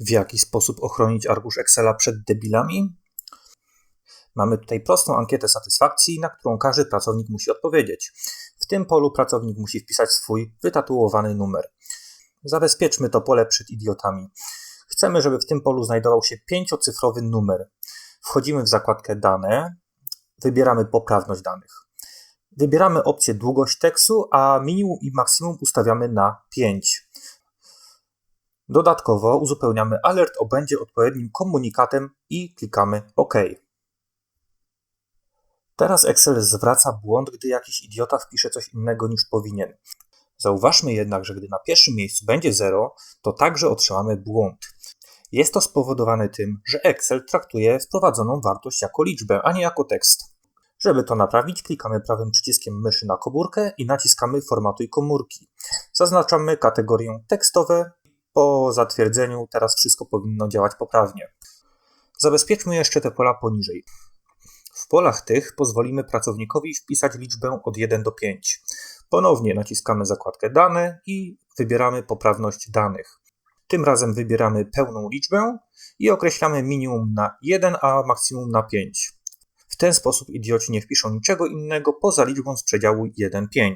W jaki sposób ochronić arkusz Excela przed debilami? Mamy tutaj prostą ankietę satysfakcji, na którą każdy pracownik musi odpowiedzieć. W tym polu pracownik musi wpisać swój wytatuowany numer. Zabezpieczmy to pole przed idiotami. Chcemy, żeby w tym polu znajdował się pięciocyfrowy numer. Wchodzimy w zakładkę Dane, wybieramy poprawność danych. Wybieramy opcję długość tekstu, a minimum i maksimum ustawiamy na 5. Dodatkowo uzupełniamy alert o będzie odpowiednim komunikatem i klikamy OK. Teraz Excel zwraca błąd, gdy jakiś idiota wpisze coś innego niż powinien. Zauważmy jednak, że gdy na pierwszym miejscu będzie 0, to także otrzymamy błąd. Jest to spowodowane tym, że Excel traktuje wprowadzoną wartość jako liczbę, a nie jako tekst. Żeby to naprawić, klikamy prawym przyciskiem myszy na komórkę i naciskamy Formatuj komórki. Zaznaczamy kategorię tekstowe. Po zatwierdzeniu teraz wszystko powinno działać poprawnie. Zabezpieczmy jeszcze te pola poniżej. W polach tych pozwolimy pracownikowi wpisać liczbę od 1 do 5. Ponownie naciskamy zakładkę Dane i wybieramy poprawność danych. Tym razem wybieramy pełną liczbę i określamy minimum na 1, a maksimum na 5. W ten sposób idioci nie wpiszą niczego innego poza liczbą z przedziału 1-5.